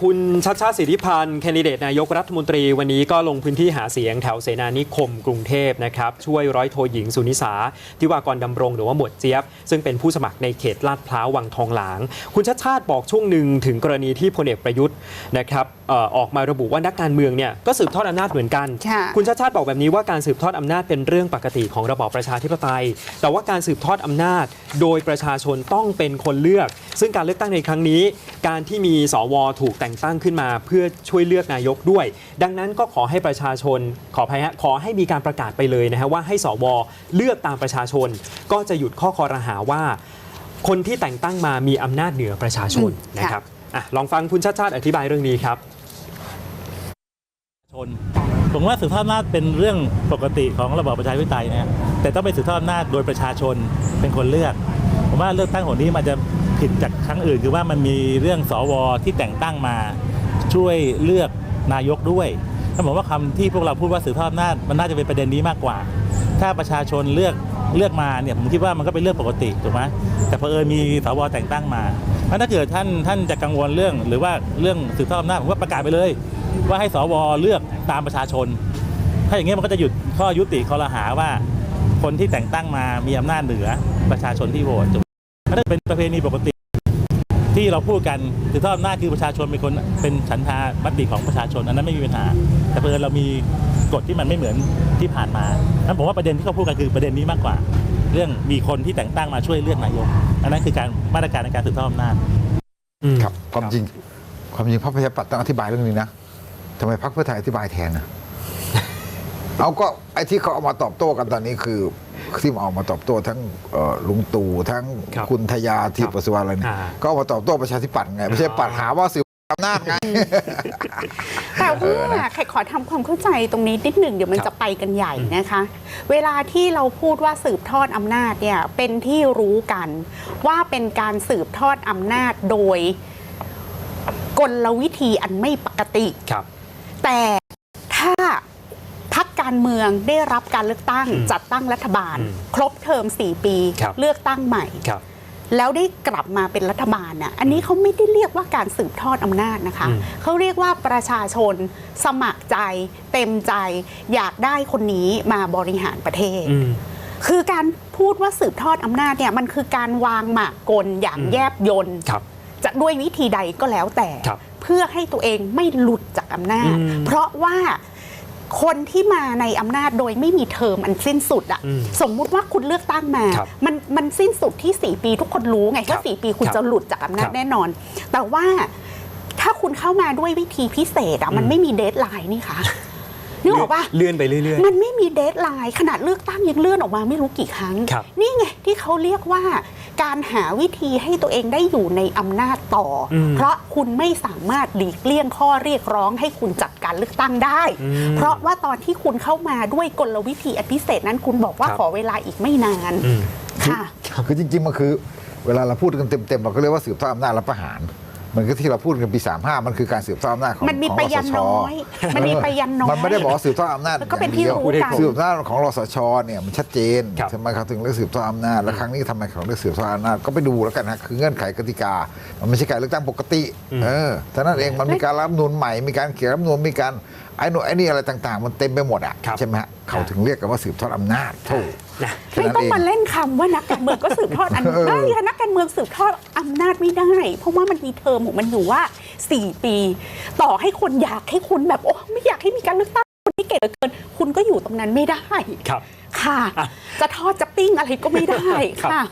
คุณชัดชาติสิทธิพันธ์แคนดิเดตนายกรัฐมนตรีวันนี้ก็ลงพื้นที่หาเสียงแถวเสนานิคมกรุงเทพนะครับช่วยร้อยโทหญิงสุนิสาทิวากรดำรงหรือว่าหมวดเจี๊ยบ ซึ่งเป็นผู้สมัครในเขตลาดพร้าววังทองหลาง คุณชัดชาติบอกช่วงหนึ่งถึงกรณีที่พลเอกประยุทธ์นะครับเอ่อออกมาระบุว่านักการเมืองเนี่ยก็สืบทอดอำนาจเหมือนกันค่ะคุณชาติชาติบอกแบบนี้ว่าการสืบทอดอำนาจเป็นเรื่องปกติของระบอบประชาธิปไตย แต่ว่าการสืบทอดอำนาจโดยประชาชนต้องเป็นคนเลือก ซึ่งการเลือกตั้งในครั้งนี้ การที่มีสวถูกแต่งตั้งขึ้นมาเพื่อช่วยเลือกนายกด้วย ดังนั้นก็ขอให้ประชาชนขออภัยฮะขอให้มีการประกาศไปเลยนะฮะว่าให้สวเลือกตามประชาชน ก็จะหยุดข้อคอรหาว่า คนที่แต่งตั้งมามีอำนาจเหนือประชาชนอืมนะครับอะลองฟังคุณชาติชาติอธิบายเรื่องนี้ครับชนผมว่าสืบทอดอำนาจเป็นเรื่องปกติของระบอบประชาธิปไตยนะแต่ต้องเป็นสืบทอดอำนาจโดยประชาชนเป็นคนเลือก ผมว่าเลือกตั้งของนี้มันจะ ผิดจากครั้งอื่นคือว่ามันมีเรื่องสวที่แต่งตั้งมาช่วยเลือกนายกด้วยถ้าผมว่าคำที่พวกเราพูดว่าสืบทอดอำนาจมันน่าจะเป็นประเด็นนี้มากกว่า ถ้าประชาชนเลือกเลือกมาเนี่ยผมคิดว่ามันก็เป็นเรื่องปกติถูกไหมแต่เพอเอิญมีสวแต่งตั้งมาเพราะถ้าเกิดท่านท่านจะกังวลเรื่อง หรือว่าเรื่องสืบทอดอำนาจผมว่าประกาศไปเลย ว่าให้สวเลือกตามประชาชน ถ้าอย่างนี้มันก็จะหยุดข้อยุติข้อละหาว่า คนที่แต่งตั้งมามีอำนาจเหนือประชาชนที่โหวต มมันก็เป็นประเพณีปกติ ที่เราพูดกันสืบทอดอำนาจคือประชาชนเป็นคนเป็นฉันทามติของประชาชน อันนั้นไม่มีปัญหา แต่เพื่อญเรามีกฎที่มันไม่เหมือนที่ผ่านมานั้นผมว่าประเด็นที่เขาพูดกันคือประเด็นนี้มากกว่า เรื่องมีคนที่แต่งตั้งมาช่วยเลือกนายกอันนั้นคือการมาตรการในการสืบทอดอำนาจอืมครับความจริงความจริงพรรคประชาธิปัตย์ต้องอธิบายเรื่องนี้นะทำไมพรรคเพื่อไทยอธิบายแทนนะเอาก็ไอ้ที่เขาเอามาตอบโต้กันตอนนี้คือ ที่มาออกมาตอบโต้ทั้งเอ่อลุงตู่ทั้งครับคุณทยาทีครับปสุวรรณอะไรเนี่ยอ่าก็เอามาตอบโต้ประชาธิปัตย์ไงไม่ใช่ปัดหาว่าสืบอำนาจไงแต่ว่าใครขอทำความเข้าใจตรงนี้นิดหนึ่งเดี๋ยวมันครับจะไปกันใหญ่นะคะ เวลาที่เราพูดว่าสืบทอดอำนาจเนี่ยเป็นที่รู้กัน ว่าเป็นการสืบทอดอำนาจโดยกลวิธีอันไม่ปกติครับ แต่ถ้าพั กการเมืองได้รับการเลือกตั้งอืมจัดตั้งรัฐบาลอืมครบเทอม 4 ปีครับเลือกตั้งใหม่ครับแล้วได้กลับมาเป็นรัฐบาลน่ะ อันนี้เขาไม่ได้เรียกว่าการสืบทอดอำนาจนะคะอืมเขาเรียกว่าประชาชนสมัครใจ เต็มใจ อยากได้คนนี้มาบริหารประเทศอืมคือการพูดว่าสืบทอดอำนาจเนี่ยมันคือการวางหมากกลอย่างอืมแยบยนครับจะด้วยวิธีใดก็แล้วแต่ครับเพื่อให้ตัวเองไม่หลุดจากอำนาจอืมเพราะว่า คนที่มาในอำนาจโดยไม่มีเทอมอันสิ้นสุดอะอืมสมมุติว่าคุณเลือกตั้งมา ครับมันมันสิ้นสุดที่ 4 ปีทุกคนรู้ไงครัว่าบ4ปีคุณครับจะหลุดจากอำนาคจรับ แน่นอน แต่ว่าถ้าคุณเข้ามาด้วยวิธีพิเศษอะมันอืมไม่มีเดทไลน์นี่ค่ะนึกออกปะ เลื่อนไปเรื่อย มันไม่มีเดทไลน์ขนาดเลือกตั้งยังเลื่อนออกมาไม่รู้กี่ครั้ง ครับนี่ไงที่เขาเรียกว่า การหาวิธีให้ตัวเองได้อยู่ในอำนาจต่ออมเพราะคุณไม่สามารถหลีกเลี่ยงข้อเรียกร้องให้คุณจัดการเลือกตั้งได้อืมเพราะว่าตอนที่คุณเข้ามาด้วยกลวิธีอันพิเศษนั้นคุณบอกว่าครับขอเวลาอีกไม่นานๆอืมค่ะคือจริงๆมันคือ เวลาเราพูดกันเต็มๆเราก็เรียกว่าสืบทอดอำนาจรัฐประหาร มันก็ที่เราพูดกันปี 35 มันคือการสืบทอดอำนาจของมันมีของไปยันรสชน้อยมันมีไปยันน้อยมันไม่ได้บอกว่าสืบทอดอำนาจแล้วก็เป็นที่อย่างรู้ดียวกันสืบอำนาจของรสชเนี่ยมันชัดเจนครับทำไมเขาถึงเรียกสืบทอดอำนาจและครั้งนี้ทำไมเขาเรียกสืบทอดอำนาจก็ไปดูแล้วกันนะคือเงื่อนไขกติกา มันไม่ใช่การเลือกตั้งปกติอืมเออแต่นั่นเองมันมีการรับนูนใหม่มีการเขียนรับนูนมีการไอ้หนูนไอ้นี่อะไรต่าง ๆ มันเต็มไปหมดอะครับใช่ไหมฮะเขาถึงเรียกกันว่าสืบทอดอำนาจโธ่นะแค่ไม่นั้นต้องเองมาเล่นคำว่านักการเมืองก็สืบทอดอำนาจเออได้ค่ะนักการเมืองสืบทอดอำนาจไม่ได้ เพราะว่ามันมีเทอมของมันอยู่ว่า 4 ปี ต่อให้คนอยากให้คุณแบบโอ้ไม่อยากให้มีการเลือกตั้งคนที่เก่งเหลือเกิน คุณก็อยู่ตรงนั้นไม่ได้ครับค่ะ จะทอดจะปิ้งอะไรก็ไม่ได้ครับค่ะ